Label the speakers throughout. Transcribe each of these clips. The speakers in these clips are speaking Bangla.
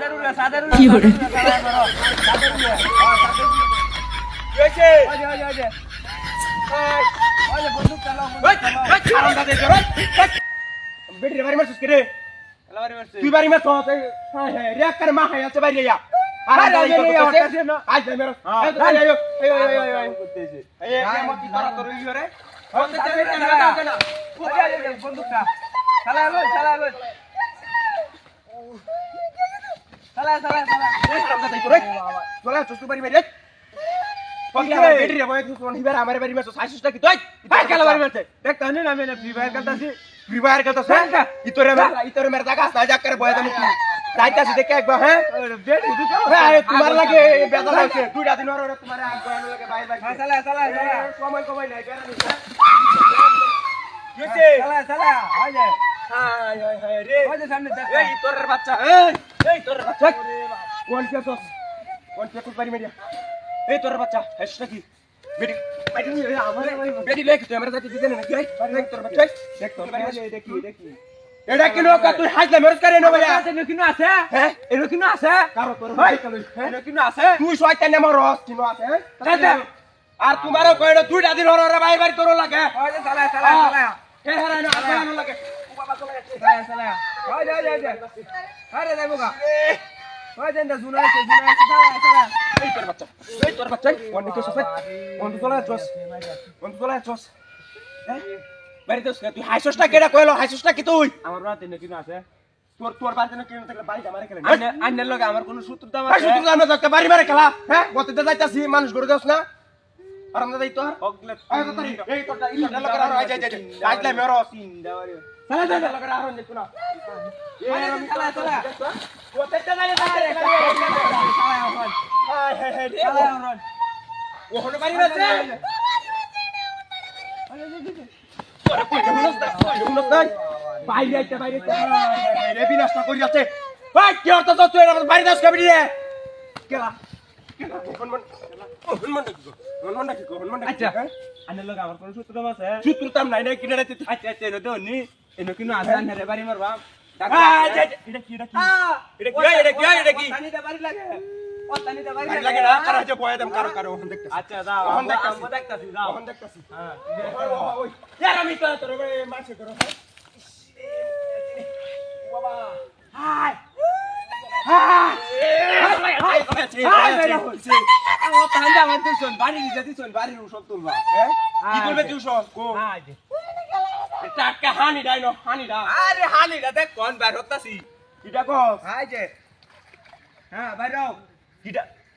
Speaker 1: কি ওরে?
Speaker 2: সাদের উড়ে সাদের উড়ে
Speaker 3: কি হয়েছে
Speaker 2: ওই যে ওই যে ওই যে। ওই ওই যে বন্দুক চালাও বন্দুক চালাও
Speaker 3: আরাম দাদে বেটি বাড়ি মারছিস রে? তুই বাড়ি মারছ? হ্যাঁ করে মা হাই আছে বাইরে যা
Speaker 2: হ্যাঁ, যে, বন্দুকটা চালা চালা।
Speaker 3: তোমার লাগে? দুইটা দিন তোমার সময় কমাই নাই বাচ্চা কোন তুই এটা হাজলা মেরজ করে না
Speaker 2: এনে কিনো আছে?
Speaker 3: হ্যাঁ?
Speaker 2: এনে কিনো আছে?
Speaker 3: কারও তোর
Speaker 2: ভাই
Speaker 3: ভাই
Speaker 2: কিনো আছে?
Speaker 3: তুই শয়তান আমার রস কিনো আছে হ্যাঁ? আর তোমারও কইলো দুইটা দিন ওর বাইরে বাইরে তোর লাগে।
Speaker 2: ওই যে চালা চালা চালা
Speaker 3: এ হেরানো আসলানো লাগে। তুই বাড়িতে না আমারে
Speaker 2: কোনো সূত্রতা
Speaker 3: না
Speaker 2: আছে
Speaker 3: মারে খেলা হ্যাঁ মানুষ গরু যাস না আর আমরা যাই তোর
Speaker 2: অগলে
Speaker 3: এই তোরটা তোরটা লগা আর আই যাই যাই আইলে মেরো
Speaker 2: তিনটা বাড়ি
Speaker 3: চালা চালা লগা আর দেখো না।
Speaker 2: আরে, চালা, চালা।
Speaker 3: গততে যাই যাই
Speaker 2: চালা এখন
Speaker 3: হাই হাই হাই
Speaker 2: চালা এখন
Speaker 3: ওহনো বাড়ি মারছে তোরে কই হুনস না হুনস না বাইরে আইতে বাইরে আইতে। রে বিনাশটা করি আছে ভাই কি অর্থ তো তুই আমার বাড়ি দাস কবি রে কেলা
Speaker 2: আচ্ছা। আমার কোনো আছে?
Speaker 3: নাই নাই কিনা রাইতে
Speaker 2: আচ্ছা আচ্ছা নি। এনে কিনো আছে আইনের বাড়ি মারবা।
Speaker 3: আ এটা কি এটা কি? এটা কি এটা কি এটা কি?
Speaker 2: তানিতে বাড়ি লাগে। ও তানিতে বাড়ি
Speaker 3: বাড়ি লাগে না? কারও হচ্ছে বয়া দাম কারও কারও ওখান দেখতে
Speaker 2: আচ্ছা যাও
Speaker 3: ওখান দেখতাছি।
Speaker 2: আমি দেখতাছি যাও
Speaker 3: ওখান দেখতাছি।
Speaker 2: হ্যাঁ।
Speaker 3: ওই ইয়ার আমি তো তোর মাসে করো বাবা। Hi. Hi. Hi. Hi hi
Speaker 2: আমার তাহলে আমার দিছন বাড়ি দিছে দিছন বাড়ির সব তুলবা
Speaker 3: কি করবে তুই সব কো হানি ডাই নো হানি ডা
Speaker 2: আরে হালি না দেখ কোন বার হতাছি।
Speaker 3: কিটা কো
Speaker 2: হাই যে। হ্যাঁ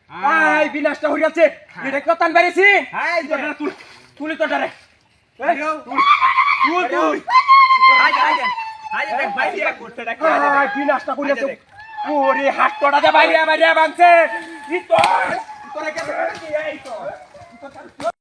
Speaker 3: আই বিনাশটা হই যাচ্ছে। এটা কত টান
Speaker 2: হাই যে।
Speaker 3: তুই তুলি তো ডারে
Speaker 2: বাইরাও
Speaker 3: তুই তুই
Speaker 2: হাই হাই হাই দেখ বাইরে করতে দেখ।
Speaker 3: আই বিনাশটা হই যাচ্ছে। ওরে হাত তোড়া দে বাইরে বাইরে ভাঙছে ই তো তোরা কে এই তো